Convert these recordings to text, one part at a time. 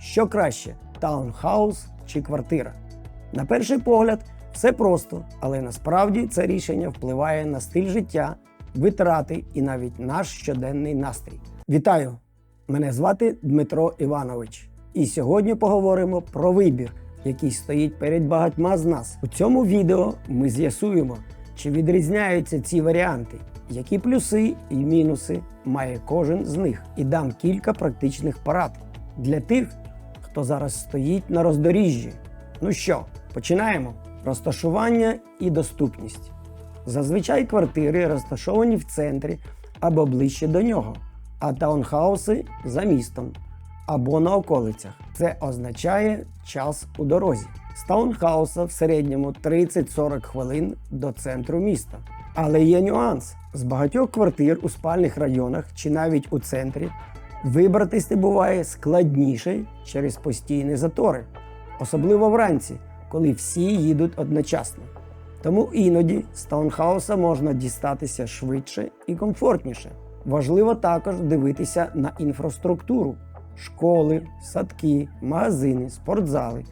Що краще таунхаус чи квартира? На перший погляд, все просто, але насправді це рішення впливає на стиль життя, витрати і навіть наш щоденний настрій. Вітаю! Мене звати Дмитро Іванович, і сьогодні поговоримо про вибір, який стоїть перед багатьма з нас. У цьому відео ми з'ясуємо, чи відрізняються ці варіанти, які плюси і мінуси має кожен з них, і дам кілька практичних порад для тих, хто зараз стоїть на роздоріжжі. Ну що, починаємо? Розташування і доступність. Зазвичай квартири розташовані в центрі або ближче до нього, а таунхауси за містом або на околицях. Це означає час у дорозі. З таунхауса в середньому 30-40 хвилин до центру міста. Але є нюанс: з багатьох квартир у спальних районах чи навіть у центрі вибратися буває складніше через постійні затори, особливо вранці, коли всі їдуть одночасно. Тому іноді з таунхауса можна дістатися швидше і комфортніше. Важливо також дивитися на інфраструктуру: школи, садки, магазини, спортзали.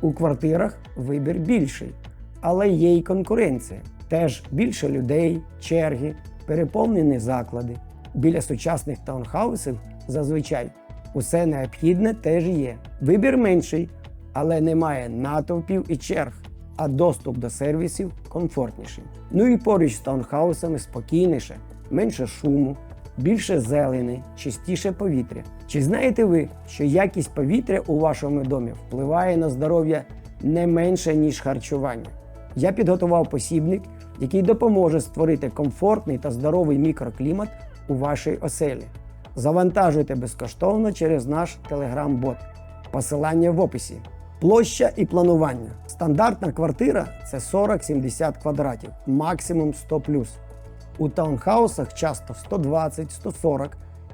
У квартирах вибір більший, але є й конкуренція. Теж більше людей, черги, переповнені заклади. Біля сучасних таунхаусів зазвичай усе необхідне теж є. Вибір менший, але немає натовпів і черг, а доступ до сервісів комфортніший. Ну і поруч з таунхаусами спокійніше, менше шуму, більше зелені, чистіше повітря. Чи знаєте ви, що якість повітря у вашому домі впливає на здоров'я не менше, ніж харчування? Я підготував посібник, який допоможе створити комфортний та здоровий мікроклімат у вашій оселі. Завантажуйте безкоштовно через наш телеграм-бот. Посилання в описі. Площа і планування. Стандартна квартира це 40-70 квадратів, максимум 100 У таунхаусах часто 120-140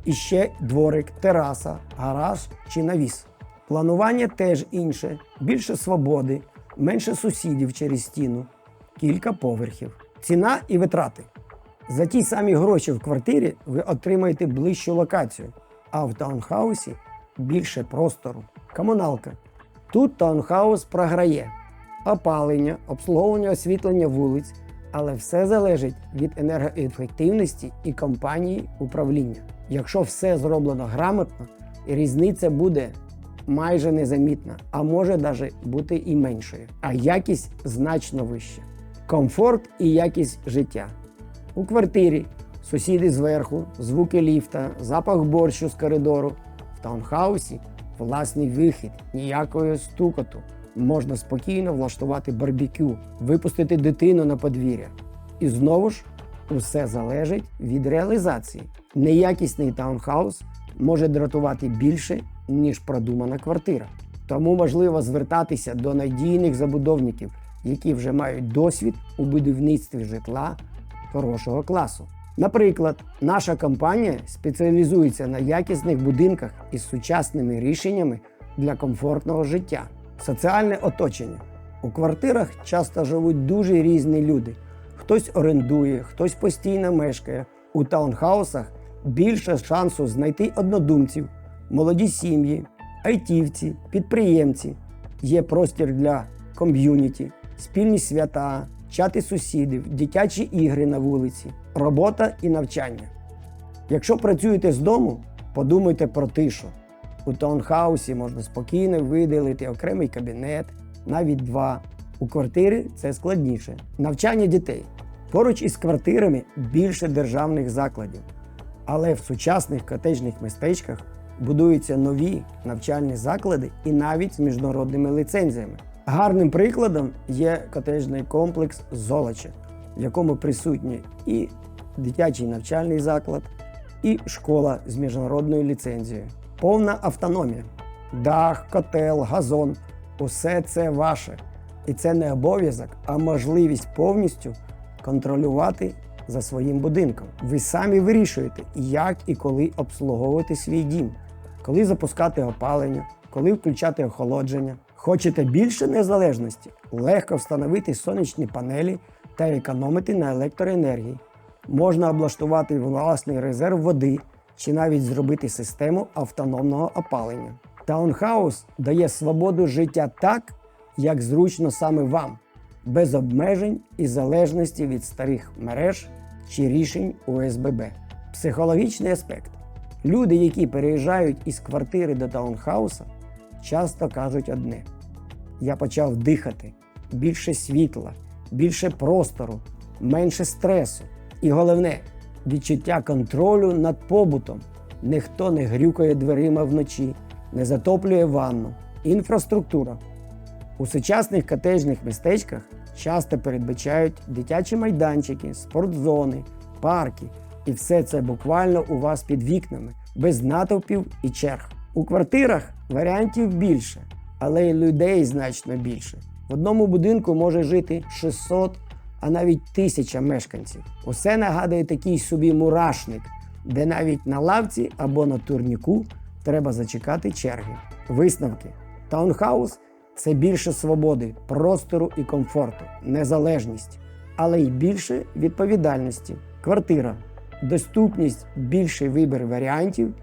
і ще дворик, тераса, гараж чи навіс. Планування теж інше, більше свободи, менше сусідів через стіну, кілька поверхів. Ціна і витрати. За ті самі гроші в квартирі ви отримаєте ближчу локацію, а в таунхаусі більше простору. Комуналка. Тут таунхаус програє опалення, обслуговування освітлення вулиць, але все залежить від енергоефективності і компанії управління. Якщо все зроблено грамотно, різниця буде майже незамітна, а може навіть бути і меншою, а якість значно вища. Комфорт і якість життя. У квартирі сусіди зверху, звуки ліфта, запах борщу з коридору. В таунхаусі власний вихід, ніякої стукоту. Можна спокійно влаштувати барбекю, випустити дитину на подвір'я. І знову ж усе залежить від реалізації. Неякісний таунхаус може дратувати більше, ніж продумана квартира. Тому важливо звертатися до надійних забудовників, які вже мають досвід у будівництві житла хорошого класу. Наприклад, наша компанія спеціалізується на якісних будинках із сучасними рішеннями для комфортного життя. Соціальне оточення. У квартирах часто живуть дуже різні люди. Хтось орендує, хтось постійно мешкає. У таунхаусах більше шансу знайти однодумців, молоді сім'ї, айтівці, підприємці. Є простір для ком'юніті, спільні свята, чати сусідів, дитячі ігри на вулиці, робота і навчання. Якщо працюєте з дому, подумайте про тишу. У таунхаусі можна спокійно виділити окремий кабінет, навіть два. У квартирі це складніше. Навчання дітей. Поруч із квартирами більше державних закладів. Але в сучасних котеджних містечках будуються нові навчальні заклади і навіть з міжнародними ліцензіями. Гарним прикладом є котеджний комплекс Золоче, в якому присутні і дитячий навчальний заклад, і школа з міжнародною ліцензією. Повна автономія. Дах, котел, газон усе це ваше. І це не обов'язок, а можливість повністю контролювати за своїм будинком. Ви самі вирішуєте, як і коли обслуговувати свій дім, коли запускати опалення, коли включати охолодження. Хочете більше незалежності? Легко встановити сонячні панелі та економити на електроенергії. Можна облаштувати власний резерв води чи навіть зробити систему автономного опалення. Таунхаус дає свободу життя так, як зручно саме вам, без обмежень і залежності від старих мереж чи рішень ОСББ. Психологічний аспект. Люди, які переїжджають із квартири до таунхауса, часто кажуть одне: я почав дихати, більше світла, більше простору, менше стресу. І головне відчуття контролю над побутом. Ніхто не грюкає дверима вночі, не затоплює ванну. Інфраструктура. У сучасних котеджних містечках часто передбачають дитячі майданчики, спортзони, парки. І все це буквально у вас під вікнами, без натовпів і черг. У квартирах варіантів більше, але й людей значно більше. В одному будинку може жити 600, а навіть 1000 мешканців. Усе нагадує такий собі мурашник, де навіть на лавці або на турніку треба зачекати черги. Висновки. Таунхаус це більше свободи, простору і комфорту, незалежність, але й більше відповідальності. Квартира, доступність, більший вибір варіантів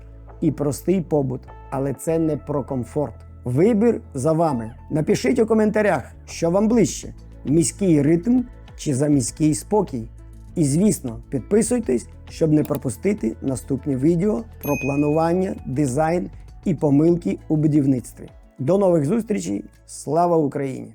і простий побут. Але це не про комфорт. Вибір за вами. Напишіть у коментарях, що вам ближче: міський ритм чи за міський спокій. І звісно, підписуйтесь, щоб не пропустити наступні відео про планування, дизайн і помилки у будівництві. До нових зустрічей! Слава Україні!